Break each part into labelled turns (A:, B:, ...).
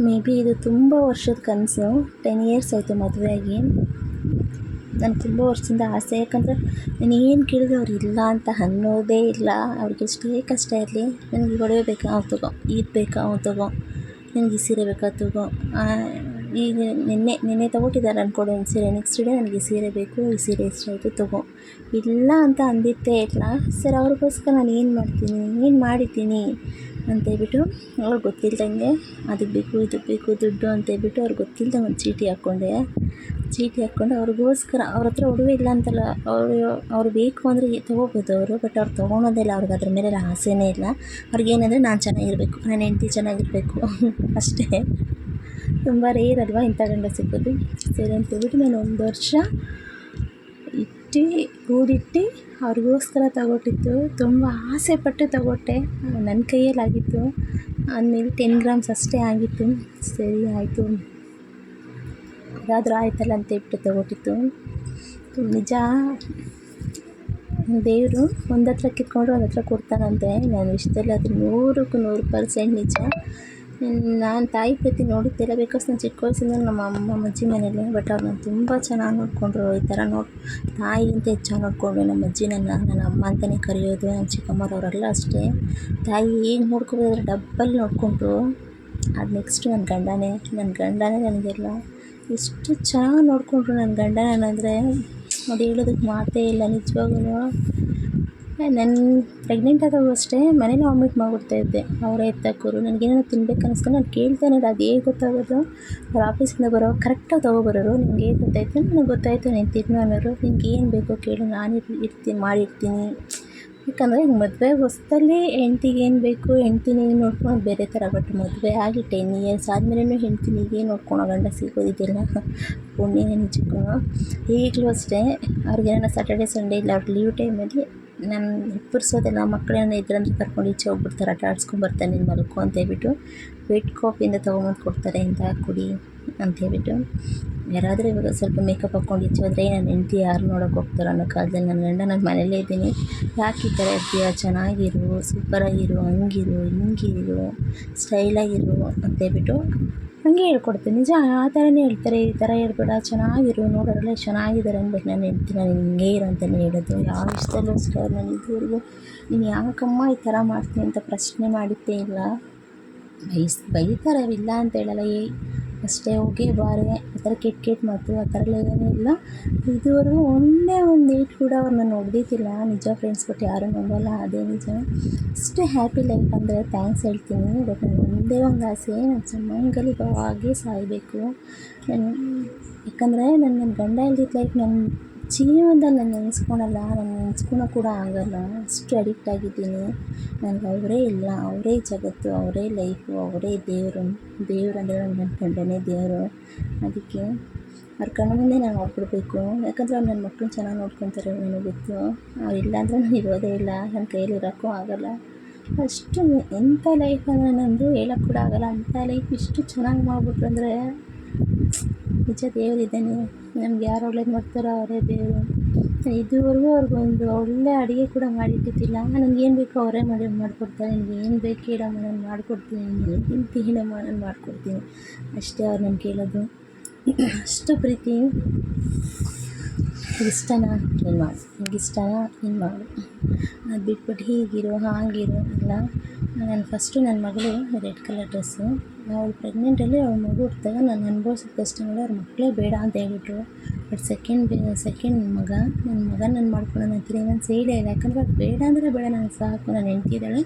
A: May be ಇದು ತುಂಬ ವರ್ಷದ ಕನಸು. ಟೆನ್ ಇಯರ್ಸ್ ಆಯಿತು ಮದುವೆಯಾಗಿ ನಾನು ತುಂಬ ವರ್ಷದಿಂದ ಆಸೆ. ಯಾಕಂದರೆ ನಾನು ಏನು ಕೇಳಿದ್ರೆ ಅವ್ರು ಇಲ್ಲ ಅಂತ ಅನ್ನೋದೇ ಇಲ್ಲ. ಅವ್ರಿಗೆ ಎಷ್ಟೇ ಕಷ್ಟ ಇರಲಿ, ನನಗೆ ಒಡವೆ ಬೇಕಾ? ಅವ್ನು ತಗೋ. ಇದು ಬೇಕಾ? ಅವ್ನು ತಗೋ. ನನಗೆ ಈ ಸೀರೆ ಬೇಕಾ? ತಗೋ. ಈಗ ನಿನ್ನೆ ನಿನ್ನೆ ತೊಗೊಟ್ಟಿದ್ದಾರೆ ಅಂದ್ಕೊಡು ಒಂದು ಸೀರೆ. ನೆಕ್ಸ್ಟ್ ಡೇ ನನಗೆ ಈ ಸೀರೆ ಬೇಕು. ಈ ಸೀರೆ ಇಷ್ಟ ಆಯಿತು ತಗೋ. ಇಲ್ಲ ಅಂತ ಅಂದಿದ್ದೇ ಇಲ್ಲ. ಸರ್, ಅವ್ರಿಗೋಸ್ಕರ ನಾನು ಏನು ಮಾಡ್ತೀನಿ? ಏನು ಮಾಡಿದ್ದೀನಿ? ಅಂತೇಳ್ಬಿಟ್ಟು ಅವ್ರಿಗೆ ಗೊತ್ತಿಲ್ದಂಗೆ ಅದಕ್ಕೆ ಬೇಕು ಇದಕ್ಕೆ ಬೇಕು, ದುಡ್ಡು ಅಂತೇಳ್ಬಿಟ್ಟು ಅವ್ರಿಗೆ ಗೊತ್ತಿಲ್ದಂಗೆ ಒಂದು ಚೀಟಿ ಹಾಕ್ಕೊಂಡೆ. ಚೀಟಿ ಹಾಕ್ಕೊಂಡು ಅವ್ರಿಗೋಸ್ಕರ ಅವ್ರ ಹತ್ರ ಒಡವೆ ಇಲ್ಲ ಅಂತಲ್ಲ, ಅವರು, ಅವ್ರು ಬೇಕು ಅಂದರೆ ತೊಗೋಬೋದು ಅವರು ಬಟ್ ಅವ್ರು ತೊಗೊಳೋದಿಲ್ಲ ಅವ್ರಿಗೆ ಅದ್ರ ಮೇಲೆ ಆಸೆನೇ ಇಲ್ಲ. ಅವ್ರಿಗೇನಂದರೆ ನಾನು ಚೆನ್ನಾಗಿರಬೇಕು, ನನ್ನ ಹೆಂಡ್ತಿ ಚೆನ್ನಾಗಿರಬೇಕು. ಅಷ್ಟೇ. ತುಂಬ ರೇರ್ ಅಲ್ವಾ ಇಂಥ ಗಂಡ ಸಿಕ್ಕೋದು? ಸರಿ ಅಂತೇಳ್ಬಿಟ್ಟು ನಾನು ಒಂದು ವರ್ಷ ಇಟ್ಟು ಕೂಡಿಟ್ಟು ಅವ್ರಿಗೋಸ್ಕರ ತಗೊಟ್ಟಿದ್ದು ತುಂಬ ಆಸೆ ಪಟ್ಟು ತಗೊಟ್ಟೆ. ನನ್ನ ಕೈಯಲ್ಲಾಗಿತ್ತು. ಆದಮೇಲೆ ಟೆನ್ ಗ್ರಾಮ್ಸ್ ಅಷ್ಟೇ ಆಗಿತ್ತು. ಸರಿ ಆಯಿತು. ಹೇಗಾದರೂ ಆಯ್ತಲ್ಲ ಹೇಳಿಬಿಟ್ಟು ತಗೊಟ್ಟಿತ್ತು. ನಿಜ, ದೇವರು ಒಂದು ಹತ್ರ ಕಿತ್ಕೊಂಡ್ರೆ ಒಂದು ಹತ್ರ ಕೊಡ್ತಾನಂತೆ. ನಾನು ವಿಷಯದಲ್ಲಿ ಅದು ನೂರಕ್ಕೂ ನೂರು ಪರ್ಸೆಂಟ್ ನಿಜ. ನಾನು ತಾಯಿ ಪ್ರೀತಿ ನೋಡಿದ್ದಿಲ್ಲ ಬಿಕಾಸ್ ನಾನು ಚಿಕ್ಕ ವಯಸ್ಸಿಂದ ನಮ್ಮ ಅಮ್ಮ ಅಜ್ಜಿ ಮನೇಲಿ ಬಟ್ ಅವ್ರು ನಾನು ತುಂಬ ಚೆನ್ನಾಗಿ ನೋಡಿಕೊಂಡ್ರು ಈ ಥರ ನೋಡಿ, ತಾಯಿಗಿಂತ ಹೆಚ್ಚಾಗಿ ನೋಡಿಕೊಂಡ್ರು ನಮ್ಮ ಅಜ್ಜಿ ನನ್ನ ನನ್ನ ಅಮ್ಮ ಅಂತಲೇ ಕರೆಯೋದು, ನನ್ನ ಚಿಕ್ಕಮ್ಮರವರೆಲ್ಲ ಅಷ್ಟೇ. ತಾಯಿ ಈಗ ನೋಡ್ಕೊಬೋದ್ರೆ ಡಬ್ಬಲ್ ನೋಡಿಕೊಂಡ್ರು. ಅದು ನೆಕ್ಸ್ಟ್ ನನ್ನ ಗಂಡನೇ ನನ್ನ ಗಂಡನೇ ನನಗೆಲ್ಲ ಎಷ್ಟು ಚೆನ್ನಾಗಿ ನೋಡಿಕೊಂಡ್ರು ನನ್ನ ಗಂಡ ಅಂದರೆ ಅದು ಹೇಳೋದಕ್ಕೆ ಮಾತೇ ಇಲ್ಲ ನಿಜವಾಗ್ಲೂ. ನನ್ನ ಪ್ರೆಗ್ನೆಂಟ್ ಆದಾಗೂ ಅಷ್ಟೇ, ಮನೇಲಿ ವಾಮಿಟ್ ಮಾಡ್ಬಿಡ್ತಾ ಇದ್ದೆ. ಅವರೇ ಎತ್ತಾಕೋರು ನನಗೇನಾದ್ರು ತಿನ್ಬೇಕು ಅನ್ನಿಸ್ಕೊಂಡು ನಾನು ಕೇಳ್ತಾನೆ ಅದು ಹೇಗೆ ಗೊತ್ತಾಗೋದು? ಅವ್ರು ಆಫೀಸಿಂದ ಬರೋ ಕರೆಕ್ಟಾಗಿ ತೊಗೊಬರೋರು, ನಿಮ್ಗೆ ಹೇಗೆ ಗೊತ್ತಾಯ್ತು? ನನಗೆ ಗೊತ್ತಾಯ್ತು, ನೀನು ತಿನ್ನು ಅನ್ನೋರು. ನಿಮ್ಗೆ ಏನು ಬೇಕೋ ಕೇಳು, ನಾನು ಇರ್ತೀನಿ, ಮಾಡಿರ್ತೀನಿ. ಯಾಕಂದರೆ ಮದುವೆ ಹೊಸದಲ್ಲಿ ಹೆಂಡ್ತಿಗೆ ಏನು ಬೇಕು, ಹೆಂಡ್ತಿನೇ ನೋಡ್ಕೊಂಡು ಬೇರೆ ಥರ ಬಟ್ ಮದುವೆ ಆಗಿ ಟೆನ್ ಇಯರ್ಸ್ ಆದಮೇಲೆ ಹೆಂಡ್ತಿನಿಗೆ ನೋಡ್ಕೊಳೋ ಗಂಡ ಸಿಗೋದಿದ್ದಿಲ್ಲ ಪುಣ್ಯ ನಿಜಕ್ಕೂ. ಈಗಲೂ ಅಷ್ಟೇ ಅವ್ರಿಗೇನಾರ ಸ್ಯಾಟರ್ಡೆ ಸಂಡೇ ಇಲ್ಲ, ಅವ್ರು ಲೀವ್ ಟೈಮಲ್ಲಿ ನಾನು ಇಬ್ಬರಿಸೋದೆಲ್ಲ ಮಕ್ಕಳೇನ ಇದ್ರಂದ್ರೆ ಕರ್ಕೊಂಡು ಈಚೆ ಹೋಗ್ಬಿಡ್ತಾರೆ, ಆಟ ಆಡ್ಸ್ಕೊಂಬರ್ತಾನೆ ನೀನು ಮಲ್ಕೊ ಅಂತೇಳ್ಬಿಟ್ಟು ವೆಟ್ ಕಾಫಿಯಿಂದ ತೊಗೊಂಬಂದು ಕೊಡ್ತಾರೆ ಇಂಥ ಕುಡಿ ಅಂತೇಳ್ಬಿಟ್ಟು ಯಾರಾದರೂ ಇವಾಗ ಸ್ವಲ್ಪ ಮೇಕಪ್ ಹಾಕ್ಕೊಂಡು ಈಚೆ ಹೋದರೆ ನನ್ನ ಹೆಂಡತಿ ಯಾರು ನೋಡೋಕೆ ಹೋಗ್ತಾರೋ ಅನ್ನೋ ಕಾಲದಲ್ಲಿ ನನ್ನ ಗಂಡ ನಾನು ಮನೇಲೇ ಇದ್ದೀನಿ. ಯಾಕೆ ಈ ಥರ ಇರ್ತೀಯ? ಚೆನ್ನಾಗಿರು ಸೂಪರಾಗಿರು ಹಂಗಿರು, ಹಿಂಗಿರು ಸ್ಟೈಲಾಗಿರು ಅಂತೇಳ್ಬಿಟ್ಟು ಹಾಗೆ ಹೇಳ್ಕೊಡ್ತೀನಿ. ನಿಜ, ಆ ಥರನೇ ಹೇಳ್ತಾರೆ, ಈ ಥರ ಹೇಳ್ಬೇಡ, ಚೆನ್ನಾಗಿರು ನೋಡೋರೆಲ್ಲ ಚೆನ್ನಾಗಿದ್ದಾರೆ ಅಂದ್ಬಿಟ್ಟು ನಾನು ಹೇಳ್ತೀನಿ. ನಾನು ಹಿಂಗೆ ಇರು ಅಂತಲೇ ಹೇಳೋದು. ಯಾವ ಇಷ್ಟದಲ್ಲೋಸ್ಕರ ನಾನು ಇದುವರೆಗೂ ನೀನು ಯಾಕಮ್ಮ ಈ ಥರ ಮಾಡ್ತೀನಿ ಅಂತ ಪ್ರಶ್ನೆ ಮಾಡಿದ್ದೇ ಇಲ್ಲ. ಬೈಸ್ ಬೈತಾರೆ ಇಲ್ಲ ಅಂತ ಹೇಳಲ್ಲ. ಏ ಅಷ್ಟೇ ಹೋಗಿ ಬಾರೆ ಆ ಥರ ಕೆಟ್ಟ ಕಿಟ್ ಮಾತು ಆ ಥರ ಎಲ್ಲ ಏನೂ ಇಲ್ಲ. ಇದುವರೆಗೂ ಒಂದೇ ಒಂದು ಏಟ್ ಕೂಡ ಅವ್ರನ್ನ ನೋಡ್ದಿದ್ದಿಲ್ಲ. ನಿಜ ಫ್ರೆಂಡ್ಸ್ ಬಟ್ ಯಾರೂ ನಂಬಲ್ಲ, ಅದೇ ನಿಜ. ಅಷ್ಟು ಹ್ಯಾಪಿ ಲೈಫ್ ಅಂದರೆ ಥ್ಯಾಂಕ್ಸ್ ಹೇಳ್ತೀನಿ. ಬಟ್ ನನ್ನ ಒಂದೇ ಒಂದು ಆಸೆ ನಾನು ಸುಮಂಗಲಿಭವಾಗಿ ಸಾಯಬೇಕು. ನನ್ನ ಯಾಕಂದರೆ ನನ್ನ ನನ್ನ ಗಂಡ ಇಲ್ದಿದ್ದ ಲೈಫ್ ನನ್ನ ಜೀವನದಲ್ಲಿ ನಾನು ನೆನೆಸ್ಕೊಳಲ್ಲ, ನಾನು ನೆನೆಸ್ಕೊಳಕ್ಕೆ ಕೂಡ ಆಗಲ್ಲ. ಅಷ್ಟು ಅಡಿಕ್ಟ್ ಆಗಿದ್ದೀನಿ. ನನಗೆ ಅವರೇ ಇಲ್ಲ, ಅವರೇ ಜಗತ್ತು, ಅವರೇ ಲೈಫು ಅವರೇ ದೇವರು, ದೇವ್ರು ಅಂದರೆ ನನ್ನ ಗಂಡನೇ ದೇವರು. ಅದಕ್ಕೆ ಅವ್ರ ಕಣ್ಣು ಮುಂದೆ ನಾನು ಹೋಗ್ಬಿಡ್ಬೇಕು ಯಾಕಂದರೆ ಅವ್ರು ನನ್ನ ಮಕ್ಕಳು ಚೆನ್ನಾಗಿ ನೋಡ್ಕೊತಾರೆ, ನನಗೆ ಗೊತ್ತು. ಅವ್ರು ಇಲ್ಲ ಅಂದರೆ ನಾನು ಇರೋದೇ ಇಲ್ಲ, ನನ್ನ ಕೈಯಲ್ಲಿ ಇರೋಕ್ಕೂ ಆಗಲ್ಲ. ಅಷ್ಟು ಎಂಥ ಲೈಫ್ ಅಂದರೆ ನನ್ನದು ಹೇಳಕ್ಕೆ ಕೂಡ ಆಗಲ್ಲ. ಅಂಥ ಲೈಫ್ ಇಷ್ಟು ಚೆನ್ನಾಗಿ ಮಾಡ್ಬಿಟ್ರು ಅಂದರೆ, ನಿಜ ದೇವರಿದ್ದಾನೆ ನಮ್ಗೆ ಯಾರು ಒಳ್ಳೇದು ಮಾಡ್ತಾರೋ ಅವರೇ ದೇವರು. ಇದುವರೆಗೂ ಅವ್ರಿಗೊಂದು ಒಳ್ಳೆ ಅಡುಗೆ ಕೂಡ ಮಾಡಿಟ್ಟಿದ್ದಿಲ್ಲ. ಏನು ಬೇಕೋ ಅವರೇ ಮಾಡಿ ಮಾಡಿಕೊಡ್ತಾರೆ. ನನಗೆ ಏನು ಬೇಕು ಹೇಳಮ್ಮ ನಾನು ಮಾಡಿಕೊಡ್ತೀನಿ. ನೀನು ತಿಂತಿ ನಾನು ಮಾಡಿಕೊಡ್ತೀನಿ. ಅಷ್ಟೇ ಅವ್ರು ನಾನು ಕೇಳೋದು ಅಷ್ಟು ಪ್ರೀತಿ. ಇಷ್ಟನಾ? ಏನು ಮಾಡು ನಿಂಗೆ ಇಷ್ಟನಾ? ನೀನು ಮಾಡು ಅದು ಬಿಟ್ಬಿಟ್ಟು ಹೀಗಿರು, ಹಾಗಿರು ಇಲ್ಲ ನಾನು ಫಸ್ಟು ನನ್ನ ಮಗಳು ರೆಡ್ ಕಲರ್ ಡ್ರೆಸ್ಸು ಅವಳು ಪ್ರೆಗ್ನೆಂಟಲ್ಲಿ ಅವಳು ಮಗು ಹುಟ್ಟಿದಾಗ ನಾನು ಅನುಭವಿಸಿದ ಕಷ್ಟಗಳು ಅವ್ರ ಮಕ್ಕಳೇ ಬೇಡ ಅಂತ ಹೇಳ್ಬಿಟ್ರು. ಬಟ್ ಸೆಕೆಂಡ್ ಸೆಕೆಂಡ್ ಮಗ ನನ್ನ ಮಗ ನಾನು ಮಾಡ್ಕೊಳ್ಳೋಣ ಅಂತೀನಿ. ನಾನು ಸೇಡೇ ಇಲ್ಲ, ಯಾಕಂದ್ರೆ ಬೇಡ ಅಂದರೆ ಬೇಡ ನನಗೆ ಸಾಕು, ನಾನು ಹೆಂಡ್ತಿದ್ದಾಳೆ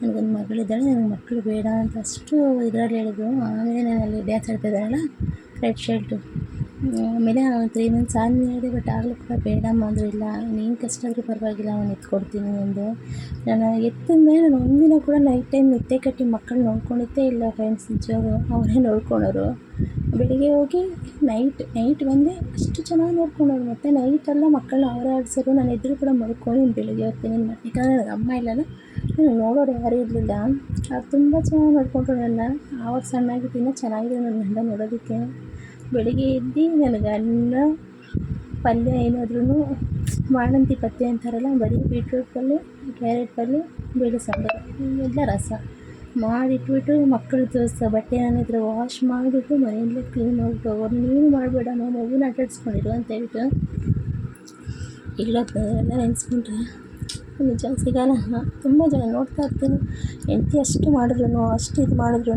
A: ನನಗೊಂದು ಮಗಳಿದ್ದಾಳೆ ನನಗೆ ಮಕ್ಕಳು ಬೇಡ ಅಂತ ಅಷ್ಟು ಇದರಲ್ಲಿ ಹೇಳಿದ್ರು. ಆಮೇಲೆ ನಾನು ಅಲ್ಲಿ ಡ್ಯಾನ್ಸ್ ಆಡ್ತಾ ಇದ್ದಾನಲ್ಲ ರೆಡ್ ಶರ್ಟು ಆಮೇಲೆ ತ್ರೀ ಮಂತ್ಸ್ ಆದಮೇಲೆ ಬಟ್ ಆಗಲೂ ಕೂಡ ಬೇಡಮ್ಮ ಅಂದರು ಇಲ್ಲ. ನೀನು ಕಷ್ಟ ಆದರೂ ಪರವಾಗಿಲ್ಲ ನಾನು ಎತ್ಕೊಡ್ತೀನಿ ಅಂದೆ. ನಾನು ಎತ್ತಿದ ಮೇಲೆ ನಾನು ಒಂದಿನ ಕೂಡ ನೈಟ್ ಟೈಮ್ ನಿದ್ದೆ ಕಟ್ಟಿ ಮಕ್ಕಳು ನೋಡ್ಕೊಂಡಿದ್ದೇ ಇಲ್ಲ ಫ್ರೆಂಡ್ಸ್ ನಿಜವಾಗೂ ಅವರೇ ನೋಡ್ಕೊಳೋರು ಬೆಳಿಗ್ಗೆ ಹೋಗಿ ನೈಟ್ ನೈಟ್ ಬಂದೆ, ಅಷ್ಟು ಚೆನ್ನಾಗಿ ನೋಡ್ಕೊಂಡವ್ರು ಮತ್ತು ನೈಟೆಲ್ಲ ಮಕ್ಕಳನ್ನ ಅವರೇ ಆಡಿಸೋರು. ನಾನು ಎದುರು ಕೂಡ ಮಲ್ಕೊಂಡು ಬೆಳಿಗ್ಗೆ ಹೋಗ್ತೀನಿ ಯಾಕಂದರೆ ನನಗೆ ಅಮ್ಮ ಇಲ್ಲಲ್ಲ ನಾನು ನೋಡೋರು ಯಾರೂ ಇರಲಿಲ್ಲ. ಅವ್ರು ತುಂಬ ಚೆನ್ನಾಗಿ ನೋಡ್ಕೊಂಡ್ರು ನನ್ನ. ಆವಾಗ ಸಣ್ಣಾಗಿದ್ದು ಚೆನ್ನಾಗಿದೆ ನನ್ನ ಗಂಡ ನೋಡೋದಕ್ಕೆ. ಬೆಳಿಗ್ಗೆ ಎದ್ದು ನನಗೆ ಅನ್ನ, ಪಲ್ಯ ಏನಾದ್ರೂ ಮಾಡಂತಿ ಪತ್ತೆ ಅಂತಾರಲ್ಲ, ಬರೀ ಬೀಟ್ರೂಟ್ ಪಲ್ಯ ಕ್ಯಾರೆಟ್ ಪಲ್ಯ, ಬೇಳೆ ಸಾಂಬಾರು ಇವೆಲ್ಲ ರಸ. ಮಾಡಿಟ್ಬಿಟ್ಟು ಮಕ್ಕಳು ದೋಸ್ತ ಬಟ್ಟೆ ಏನಿದ್ರೆ ವಾಶ್ ಮಾಡಿಬಿಟ್ಟು ಮನೆಯಲ್ಲೇ ಕ್ಲೀನ್ ಮಾಡಿಬಿಟ್ಟು ಅವ್ರು ನೀನು ಮಾಡಬೇಡ, ನಾವು ಮಗುನ ಆಟಾಡಿಸ್ಕೊಂಡಿರು ಅಂತ ಹೇಳ್ಬಿಟ್ಟು ಎಲ್ಲ ನೆನೆಸ್ಕೊಂಡ್ರೆ. ನಿಜ, ಸಿಗಲ್ಲ. ತುಂಬ ಜನ ನೋಡ್ತಾ ಇರ್ತೀನಿ ಹೆಂಡ್ತಿ ಅಷ್ಟು ಮಾಡಿದ್ರು ಅಷ್ಟು ಇದು ಮಾಡಿದ್ರು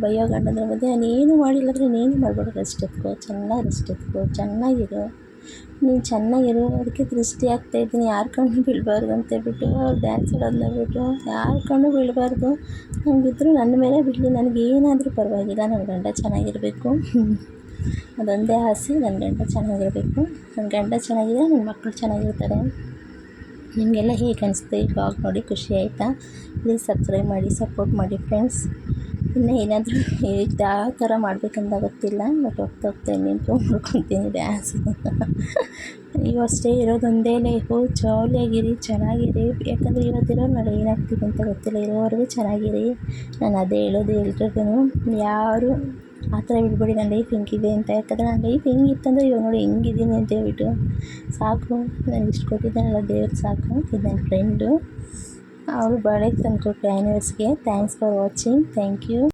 A: ಬೈಯೋ ಗಂಡಂದ್ರ ಮಧ್ಯೆ ನಾನೇನು ಮಾಡಿಲ್ಲ ಅಂದರೆ ನೀನು ಮಾಡಬೇಡ ರೆಸ್ಟ್ ಎತ್ಕೋ, ಚೆನ್ನಾಗಿ ರೆಸ್ಟ್ ಎತ್ಕೋ, ಚೆನ್ನಾಗಿರು. ನೀನು ಚೆನ್ನಾಗಿರು, ಅದಕ್ಕೆ ದೃಷ್ಟಿ ಆಗ್ತಾ ಇದ್ದೀನಿ. ಯಾರ ಕಣ್ಣು ಬೀಳಬಾರ್ದು ಅಂತ ಹೇಳ್ಬಿಟ್ಟು ಡ್ಯಾನ್ಸ್ ಆಡೋದನ್ನ ಬಿಟ್ಟು ಯಾರ ಕಣ್ಣು ಬೀಳಬಾರ್ದು? ಹಂಗಿದ್ರು ನನ್ನ ಮೇಲೆ ಬಿಡಲಿ. ನನಗೇನಾದರೂ ಪರವಾಗಿಲ್ಲ. ನನ್ನ ಗಂಡ ಚೆನ್ನಾಗಿರಬೇಕು. ಅದೊಂದೇ ಆಸೆ. ನನ್ನ ಗಂಡ ಚೆನ್ನಾಗಿರಬೇಕು. ನನ್ನ ಗಂಡ ಚೆನ್ನಾಗಿದೆ ನನ್ನ ಮಕ್ಕಳು ಚೆನ್ನಾಗಿರ್ತಾರೆ. ನಿಮಗೆಲ್ಲ ಹೇಗೆ ಅನಿಸುತ್ತೆ ಈ ಬ್ಲಾಗ್ ನೋಡಿ ಖುಷಿ ಆಯಿತಾ? ಪ್ಲೀಸ್ ಸಬ್ಸ್ಕ್ರೈಬ್ ಮಾಡಿ ಸಪೋರ್ಟ್ ಮಾಡಿ ಫ್ರೆಂಡ್ಸ್ ಇನ್ನು ಏನಾದರೂ ಯಾವ ಥರ ಮಾಡಬೇಕಂತ ಗೊತ್ತಿಲ್ಲ ಬಟ್ ಹೋಗ್ತಾ ಹೋಗ್ತಾ ಇಂಪ್ರೂವ್ ಮಾಡ್ಕೊತೀನಿ ಡ್ಯಾನ್ಸ್ ಇವಷ್ಟೇ ಇರೋದೊಂದೇ ಲೈಫು ಜಾಲಿಯಾಗಿರಿ ಚೆನ್ನಾಗಿರಿ. ಯಾಕಂದರೆ ಇವತ್ತಿರೋ ನಾಳೆ ಏನಾಗ್ತಿದೆ ಅಂತ ಗೊತ್ತಿಲ್ಲ, ಇರೋವರೆಗೂ ಚೆನ್ನಾಗಿರಿ. ನಾನು ಅದೇ ಹೇಳೋದು ಎಲ್ರಿಗೂ ಯಾರು ಆ ಥರ ಬಿಡಬೇಡಿ, ನನ್ನ ಲೈಫ್ ಹಿಂಗಿದೆ ಅಂತ. ಯಾಕಂದರೆ ನನ್ನ ಲೈಫ್ ಹೆಂಗಿತ್ತಂದರೆ ಇವಾಗ ನೋಡಿ ಹೆಂಗಿದ್ದೀನಿ ಅಂತ ಹೇಳ್ಬಿಟ್ಟು ಸಾಕು. ನನಗೆ ಇಷ್ಟು ಕೊಟ್ಟಿದ್ದಾನಲ್ಲ, ದೇವ್ರು ಸಾಕು ಇದು ನನ್ನ ಫ್ರೆಂಡು ಅವಳು ಬಾಳೆಗೆ ತಂದುಕೊಟ್ರು ಆ್ಯನಿವರ್ಸ್ಗೆ thanks for watching thank you